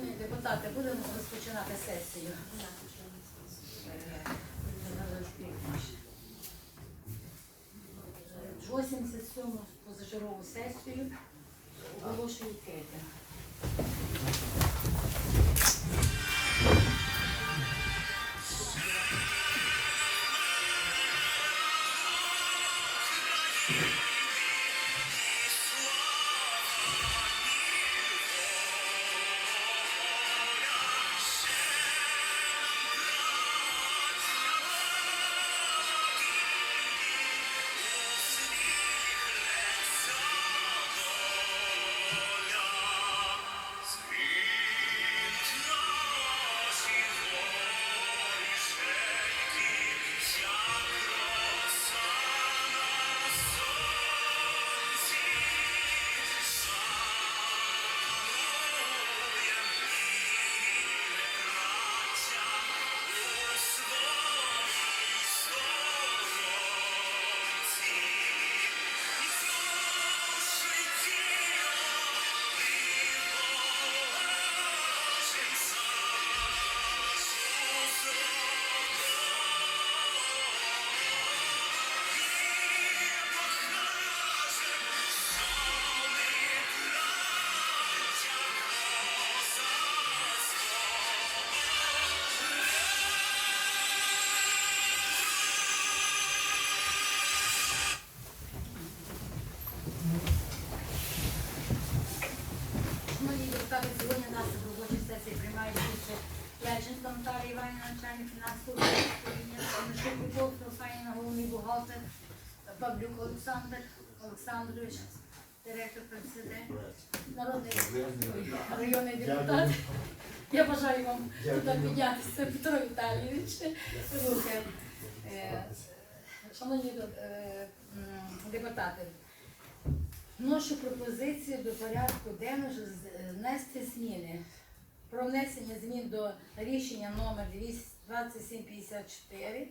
Шановні депутати, будемо розпочинати сесію. Е, 87 позачергову сесію оголошую відкритим. Наталія Іванівна, начальник фінансового управління, Русланіна, головний бухгалтер, Павлюк Олександр Олександрович, директор президент, народний районний депутат. Я бажаю вам туди піднятися, Петро Віталійович. Е, Шановні е, депутати, Вношу пропозицію до порядку денного внести зміни про внесення змін до рішення номер 2754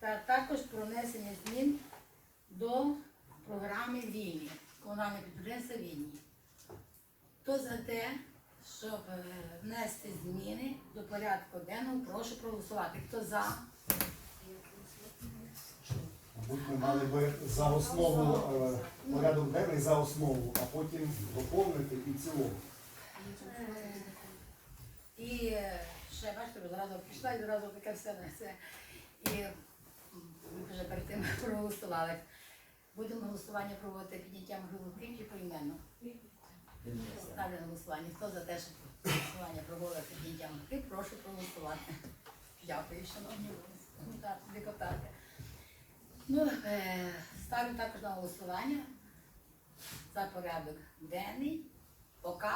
та також про внесення змін до програми Вільні, комунальне підприємство Вільні. Хто за те, щоб е, внести зміни до порядку денного, прошу проголосувати. Хто за? Мабуть, ми мали би за основу е, порядок денний за основу, а потім доповнити і в цілому. І ще бачите, ви зразу пішла і зразу таке все на це. І ми вже перед тим проголосували. Будемо голосування проводити підняттям руки чи поіменно? Ставлю на голосування. Хто за те, щоб голосування проводити підняттям руки, прошу проголосувати. Дякую, шановні депутати. Ну, е, ставлю також на голосування за порядок денний, поки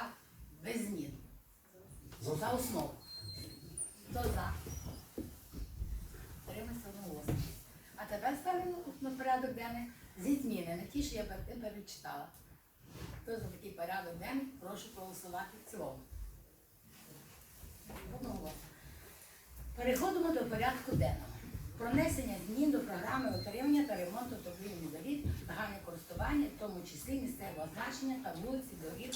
без змін. За основу. Хто за? Тримайся одноголосно. А тепер ставимо на порядок денний зі зміни, не ті, що я перед тим перечитала. Хто за такий порядок денний, прошу проголосувати в цілому. Переходимо до порядку денного. Про внесення змін до програми утримання та ремонту торгівлі доріг загальне користування, в тому числі місцевого значення та вулиці доріг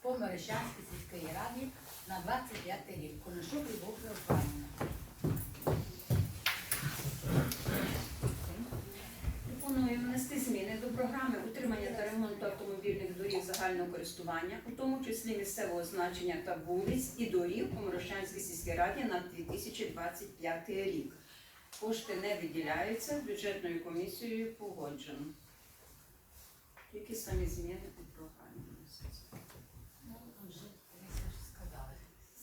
по Мерещанській сільської раді на 25 рік. Коношук Любов Феофанівна. Пропоную внести зміни до програми утримання та ремонту автомобільних доріг загального користування, у тому числі місцевого значення та вулиць і доріг у Мирошанській сільській раді на 2025 рік. Кошти не виділяються, бюджетною комісією погоджено. Які самі зміни у програмі вносяться? Ну, вже колись вже сказали.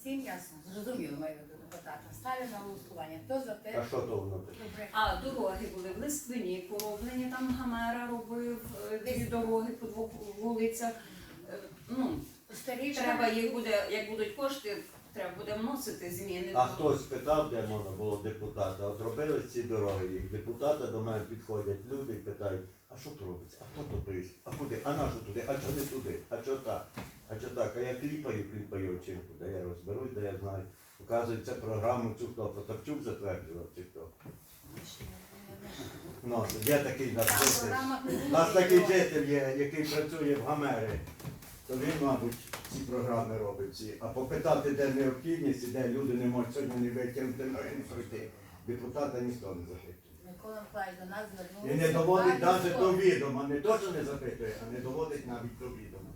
Всім ясно, зрозуміло маю депутата. Ставлю на голосування. Хто за те? А що то воно таке? Добре. А дороги були в Листвині пороблені, там Гамера робив е, дві дороги по двох вулицях. Е, Ну, Старіше. Треба їх буде, як будуть кошти, треба буде вносити зміни. А хтось питав, де можна було депутата, от робили ці дороги, і депутати до мене підходять люди і питають, а що тут робиться, а хто то приїзд, а куди, а на що туди, а чого не туди, а чого так, а чого так, а я кліпаю, кліпаю вчинку, де я розберусь, де я знаю. Оказується, програму цю хто Потапчук затверджував чи хто. Ну, є такий наш Там житель. У нас такий житель є, який працює в Гамері. то він, мабуть, ці програми робить ці. А попитати, де необхідність, і де люди не можуть сьогодні не витягнути ноги, не пройти. Депутата ніхто не запитує. Микола Миколаївич до нас І звернувся. не доводить навіть до відома, не то, що не запитує, а не доводить навіть до відома.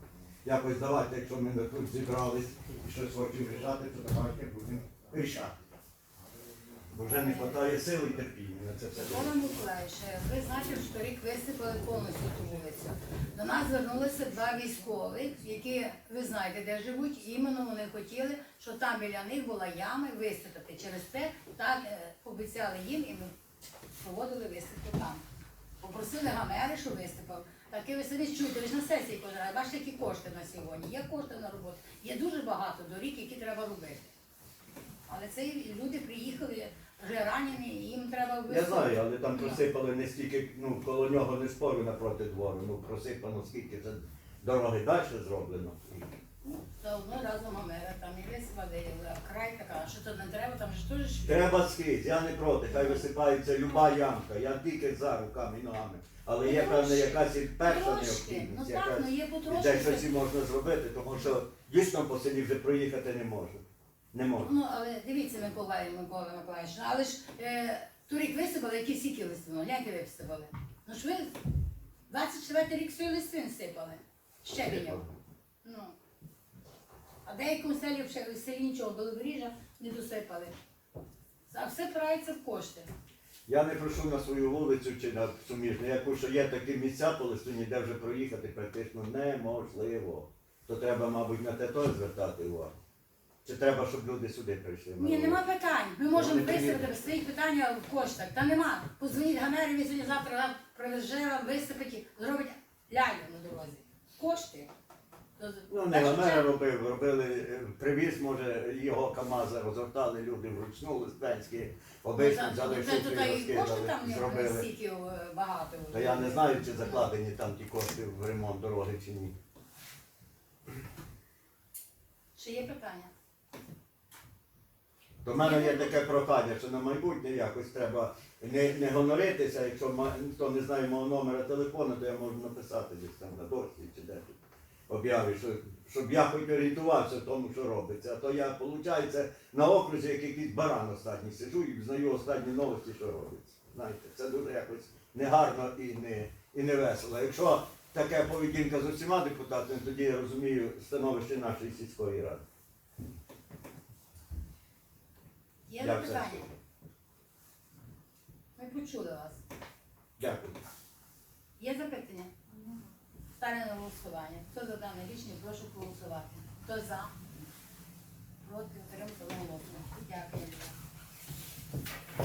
Якось давайте, якщо ми на тут зібрались і щось хочемо рішати, то давайте будемо рішати. Бо вже не вистачає сили і терпіння на це все. Микола Миколаївич, ви знаєте, що рік висипали повністю ту вулицю. До нас звернулися два військових, які ви знаєте, де живуть. Іменно вони хотіли, що там біля них була яма і висипати. Через те так е, обіцяли їм і ми проводили висипку там. Попросили гамери, що висипав. Так і ви самі чуєте, ви ж на сесії кожен раз. Бачите, які кошти на сьогодні. Є кошти на роботу. Є дуже багато доріг, які треба робити. Але це люди приїхали вже ранені, їм треба Я знаю, але там просипали не стільки, ну, коло нього не спорю напроти двору, ну просипано скільки це дороги далі зроблено. Ну, Та одного разу мамера там і висипали, і край така, що то не треба, там ж ж- Треба скрізь, я не проти, хай висипається люба ямка, я тільки за руками і ногами. Але є певна якась і перша Трошки, необхідність, ну так, якась, ну є і потрошки. де щось і можна зробити, тому що дійсно по селі вже проїхати не можна. Не можна. Ну, але дивіться, Микола, Микола Миколаївич, ну, але ж е, торік висипали, які сіки листину, гляньте висипали. Ну ж ви 24 рік свої листин сипали. Щебенем. Ну. А деякому селі в селі нічого, Белоберіжжя не досипали. А все впирається в кошти. Я не прошу на свою вулицю чи на суміжну, я кажу, що є такі місця по листині, де вже проїхати практично неможливо. То треба, мабуть, на те теж звертати увагу. Чи треба, щоб люди сюди прийшли? Ні, нема питань. Ми можемо приїду. стоїть питання в коштах. Та нема. Позвоніть Гамері, він сьогодні завтра привезе вам, висипить, зробить лялю на дорозі. Кошти. Ну, не Гомера робив, робили е, привіз, може, його КАМАЗа розгортали люди вручну, Лиспенські, обично Ну, взяли шутки тут розкидали, зробили. е, багато. Та я не знаю, чи закладені там ті кошти в ремонт дороги чи ні. Чи є питання? До мене є таке прохання, що на майбутнє якось треба не, не гоноритися, якщо ма- ніхто не знає мого номера телефону, то я можу написати десь там на дошці чи де тут об'яві, що, щоб я хоч орієнтувався в тому, що робиться. А то я, виходить, на окрузі, як якийсь баран останній сиджу і знаю останні новості, що робиться. Знаєте, це дуже якось негарно і не, і не весело. Якщо така поведінка з усіма депутатами, тоді я розумію становище нашої сільської ради. Є Я все питання? скажу. Ми почули вас. Дякую. Є запитання? Ставлю на голосування. Хто за дане рішення, прошу проголосувати. Хто за? Проти утримки одноголосно. Дякую.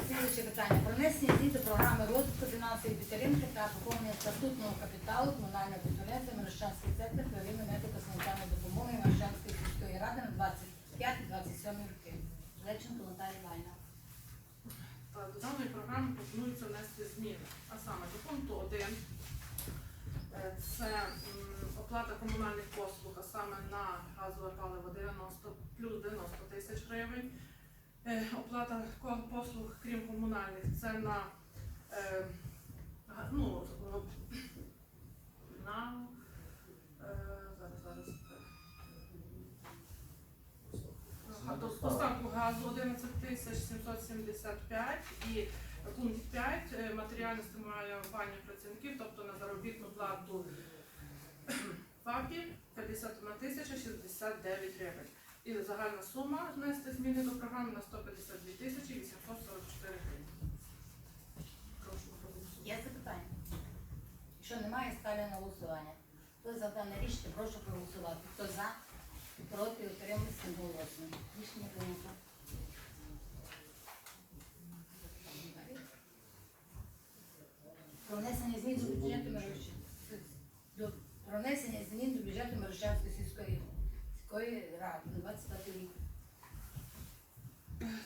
Слідуюче питання. Про внесення змін до програми розвитку фінансової підтримки та поповнення статутного капіталу комунального підприємства Мирошанський центр первинної медико-санітарної допомоги Мирошанської сільської ради на 25-27 роки. Леченко Наталія Іванівна. Та До даної програми пропонується внести зміни. А саме до пункту 1 е, це оплата комунальних послуг, а саме на газове паливо 90 плюс 90 тисяч гривень. Е, Оплата послуг, крім комунальних, це на, е, ну, на е, зараз, зараз. Поставку газу 11 тисяч 775 і пункт 5 е, матеріальне стимулювання працівників, тобто на заробітну плату ФАПі 51 тисяча 69 гривень. І загальна сума внести зміни до програми на 152 тисячі 844 гривень. Є запитання? Якщо немає, ставлю на голосування. Хто за дане рішення, прошу проголосувати. Хто за, проти, утримується голосно. Рішення прийнято. Про внесення змін до бюджету до про внесення змін до бюджету Мирошанської сільської сільської ради на 25 рік.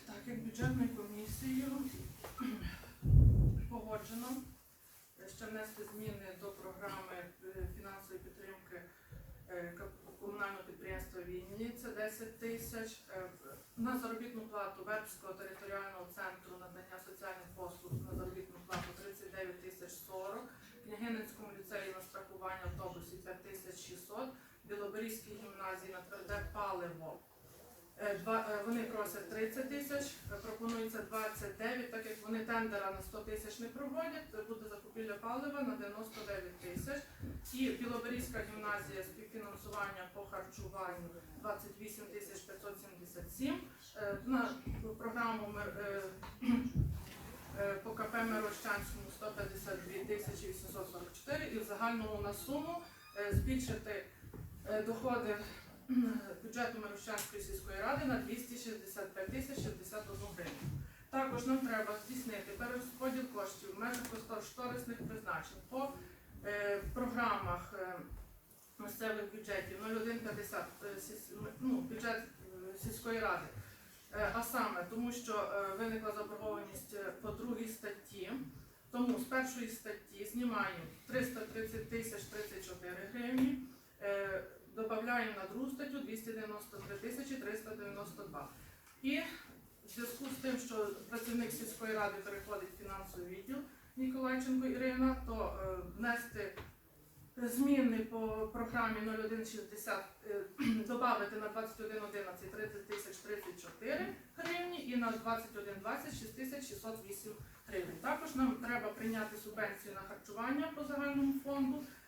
Так, як бюджетною комісією погоджено ще внести зміни до програми е, фінансової підтримки е, комунального підприємства Вінні, це 10 тисяч. Е, На заробітну плату Вербського територіального центру надання соціальних послуг на заробітну плату 39 тисяч 40, Княгининському ліцеї на страхування автобусів 5 тисяч 600, Білобережному Білоберізькій гімназії на тверде паливо. Е, е, Вони просять 30 тисяч, е, пропонується 29, так як вони тендера на 100 тисяч не проводять, буде закупівля палива на 99 тисяч. І Білоберізька гімназія співфінансування по харчуванню 28 тисяч 577. Е, На програму по КП Мирощанському 152 тисячі 844 і в загальному на суму збільшити доходи бюджету Мирощанської сільської ради на 265 тисяч 61 гривень. Також нам треба здійснити перерозподіл коштів в межах кошторисних призначень по е, програмах е, місцевих бюджетів 0150 е, ну, бюджет е, сільської ради. Е, А саме тому, що е, виникла заборгованість е, по другій статті. Тому з першої статті знімаємо 330 тисяч 34 гривні, е, додаємо на другу статтю 293 392. І в зв'язку з тим, що працівник сільської ради переходить в фінансовий відділ Ніколайченко Ірина, то е, внести зміни по програмі 0160, е, додати на 2111 30 тисяч 34 гривні і на 2120 6 тисяч 608 гривень. Також нам треба прийняти субвенцію на харчування по загальному фонду е, е,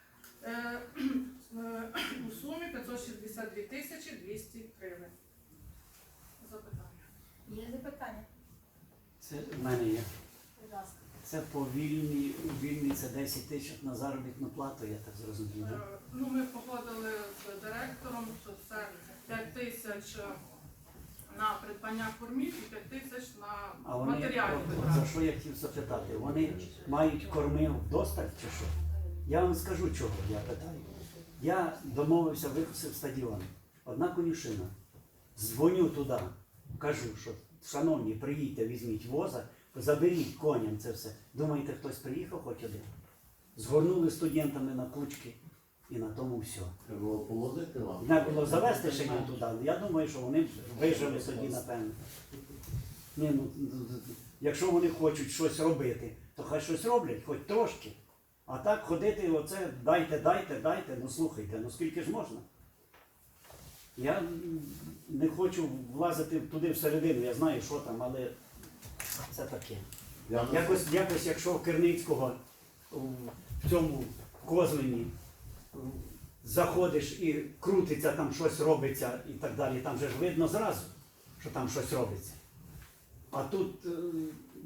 у сумі 562 тисячі 200 гривень. Запитання. Є запитання? Це в мене є. Будь ласка. Це по вільній, у вільній це 10 тисяч на заробітну плату, я так зрозумів. да? Е, Ну, ми погодили з директором, що це 5 тисяч е, на придбання кормів і 5 тисяч на А вони, матеріальні от, от витрати. за що я хотів запитати, вони мають корми вдосталь чи що? Я вам скажу, чого я питаю. Я домовився, випустив стадіон. Одна конюшина. Дзвоню туди, кажу, що шановні, приїдьте, візьміть воза, заберіть коням це все. Думаєте, хтось приїхав хоч один? Згорнули студентами на кучки і на тому все. Треба було завести ще їм туди. Я думаю, що вони вижили тоді, напевно. Ні, ну, якщо вони хочуть щось робити, то хай щось роблять, хоч трошки. А так ходити, оце дайте, дайте, дайте, ну слухайте, ну скільки ж можна? Я не хочу влазити туди всередину, я знаю, що там, але це таке. Я Якось, якось якщо в Керницького в цьому козлині заходиш і крутиться, там щось робиться і так далі, там же ж видно зразу, що там щось робиться. А тут, е,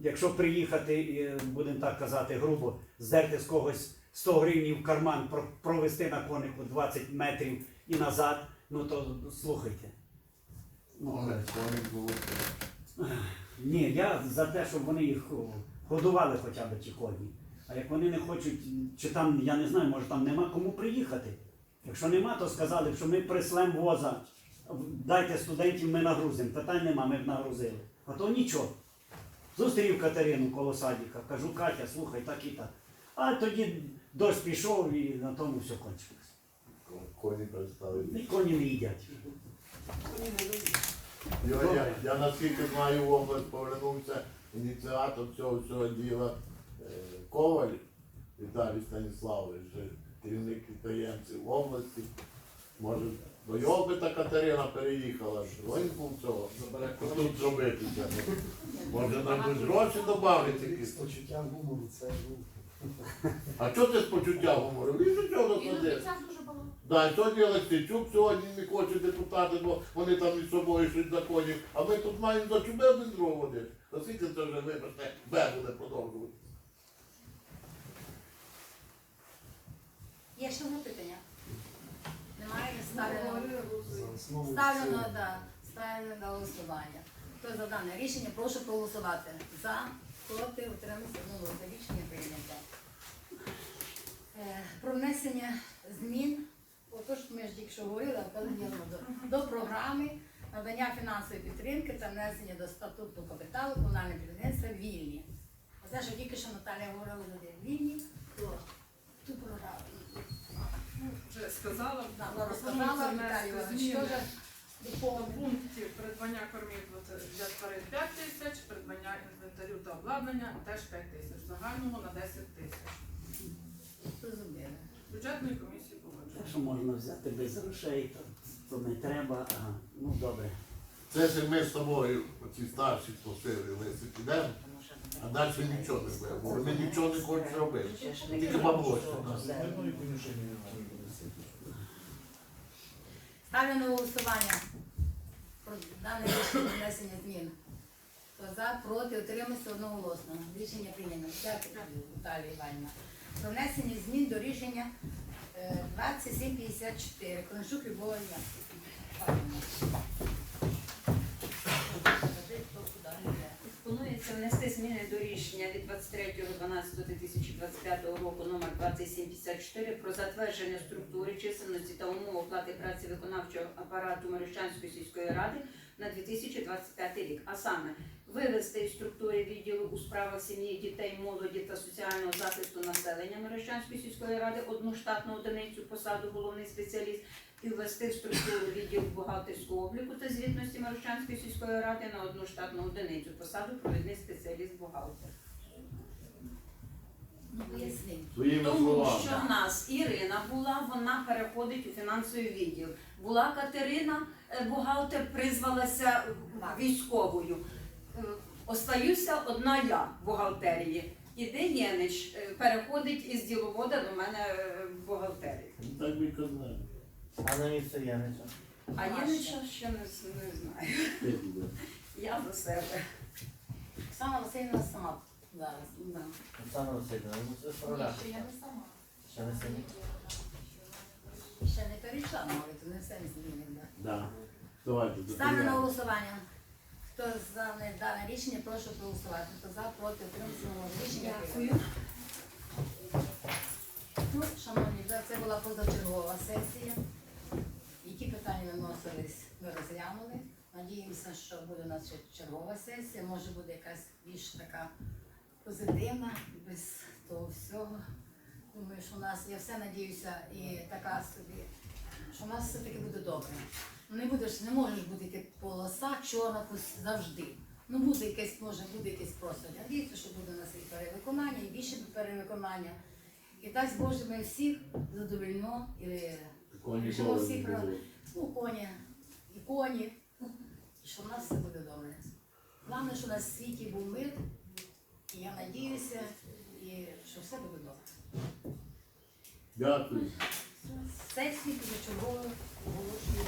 якщо приїхати, будемо так казати, грубо, здерти з когось 100 гривень в карман, провести на конику 20 метрів і назад, ну то слухайте. Ну, коник, коник було. ні, я за те, щоб вони їх годували хоча б ті коні. А як вони не хочуть, чи там, я не знаю, може там нема кому приїхати. Якщо нема, то сказали що ми прислем воза, дайте студентів, ми нагрузимо. Питань нема, ми б нагрузили. А то нічого. Зустрів Катерину коло садіка, кажу, Катя, слухай, так і так. А тоді дощ пішов і на тому все кончилось. Коні перестали. І коні не їдять. Коні Я, я, я наскільки знаю в область повернувся ініціатор цього всього діла е, Коваль Віталій Станіславович, керівник підприємців в області. Може, до його би та Катерина переїхала, що він був цього, тут зробити. Може нам би гроші додати З якісь. почуттям гумору це ну, А що ти з почуття гумору? Він чого обіцяв дуже багато. Да, і сьогодні Олексійчук сьогодні не хоче депутати, бо вони там між собою щось законі. А ми тут маємо за чубе один другого водити. Оскільки це вже вибачте, Б буде продовжувати. Є ще запитання? Немає? Ставлю, основу ставлю на, да, ставлю на голосування. Хто за дане рішення, прошу проголосувати. За, проти, утримався, ну, за рішення прийнято. Е, Про внесення змін, отож ми ж тільки що говорили, а коли ділимо до, до програми надання фінансової підтримки та внесення до статуту капіталу комунального підприємства вільні. Оце, що тільки що Наталя говорила, вільні, то ту програму. Вже сказала, розказала, до пунктів придбання кормів для тварин 5 тисяч, придбання інвентарю та обладнання теж 5 тисяч, загального на 10 тисяч. Бюджетної комісії погоджується. що можна взяти без грошей, то, то не треба. А, ну добре. Це ж ми з тобою, оці старші посили, лиси підемо, а далі нічого не буде, бо ми нічого не хочемо робити. Тільки бабло ще нас. Ставлю на голосування про дане рішення внесення змін. Хто за, проти, утримався одноголосно. Рішення прийнято. Дякую, Наталія Іванівна. Про внесення змін до рішення е, 2754. Коншук Любова Іванівна. Скажи, хто куди йде. Планується внести зміни до рішення від 23.12.2025 року номер 2754 про затвердження структури чисельності та умов оплати праці виконавчого апарату Мерещанської сільської ради на 2025 рік. А саме вивести із структури відділу у справах сім'ї, дітей, молоді та соціального захисту населення Мерещанської сільської ради одну штатну одиницю посаду головний спеціаліст і ввести в структуру відділ бухгалтерського обліку та звітності Марущанської сільської ради на одну штатну одиницю посаду провідний спеціаліст бухгалтер. Ну, поясни. Своїми Тому словами. що в нас Ірина була, вона переходить у фінансовий відділ. Була Катерина, е, бухгалтер, призвалася військовою. Е, Остаюся одна я в бухгалтерії. Іде Єнич, е, переходить із діловода до мене е, в бухгалтерію. Ну, Так би казали. А на місце Янича? А Єнича ще не, не знаю. Я за себе. Оксана Васильівна сама зараз. Да. Оксана Васильівна, ну це справляк. Ні, ще я не сама. Ще не самі. Ще не перейшла навіть, не все не змінив. да. Да. Давайте, Ставлю на голосування. Хто за не- дане рішення, прошу проголосувати. Хто за, проти, утримався рішення. Дякую. Ну, шановні, да, це була позачергова сесія. Питання виносились, ми розглянули. Надіємося, що буде у нас ще чергова сесія, може буде якась більш така позитивна, без того всього. Думаю, що у нас, я все надіюся, і така собі, що у нас все-таки буде добре. Ну не будеш, не можеш бути полоса чорна завжди. Ну буде якесь, може буде якесь просто. Надіюся, що буде у нас і перевиконання, і більше перевиконання. І дасть Боже, ми всіх задовольно і Що всі. Ну, коні, і коні, і що в нас все буде добре. Головне, що у нас в світі був мир, і я надіюся, і що все буде добре. Дякую. Сесію позачергову оголошую.